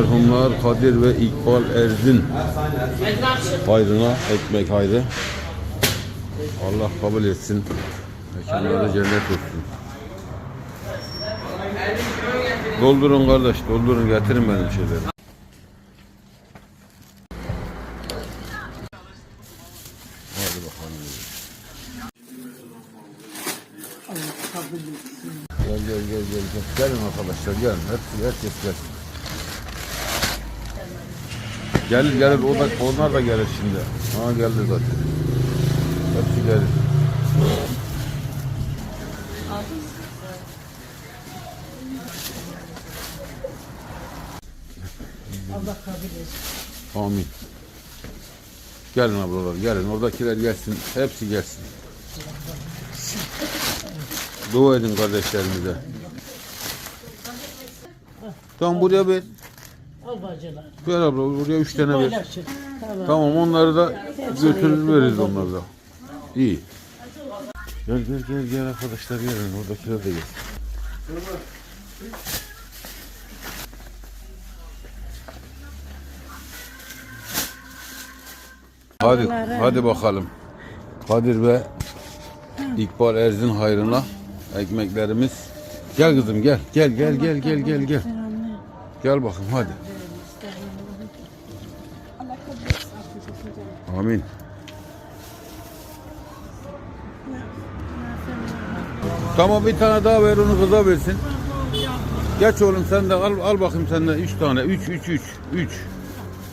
merhumlar Kadir ve İkbal Erzin hayrına ekmek hayrı. Allah kabul etsin. Mekanları cennet olsun. Doldurun kardeş, doldurun getirin benim şeyleri. Gel gel gel gel gel. Gelin arkadaşlar gelin. Hepsi herkes gelsin. Gelir gelir o da, onlar da gelir şimdi. Ha geldi zaten. Hepsi gelir. Allah kabul etsin. Amin. Gelin ablalar gelin. Oradakiler gelsin. Hepsi gelsin. Dua edin kardeşlerimize. Tamam buraya ver. Al bacılar. Ver abla buraya üç tane ver. Paylaşın. Tamam. Tamam onları da götürür veririz onları da. İyi. Gel gel gel gel arkadaşlar gelin. Oradakiler de gel. Hadi hadi bakalım. Kadir ve İkbal Erzin hayrına ekmeklerimiz. Gel kızım gel. Gel gel gel gel gel gel. Gel bakın hadi. Amin. Tamam bir tane daha ver onu kıza versin. Geç oğlum sen de al, al bakayım sen de üç tane. Üç, üç, üç, üç.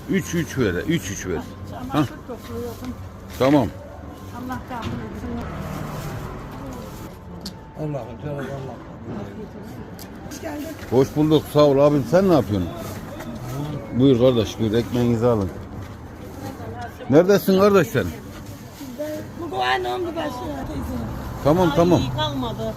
Üç, üç ver. Üç, üç ver. Ha? Tamam. Allah kabul etsin. Allah'ım Allah. Hoş bulduk. Sağ ol abim. Sen ne yapıyorsun? Buyur kardeş buyur. Ekmeğinizi alın. Neredesin kardeş sen? Bu aynı oldu başına. Tamam tamam. kalmadı.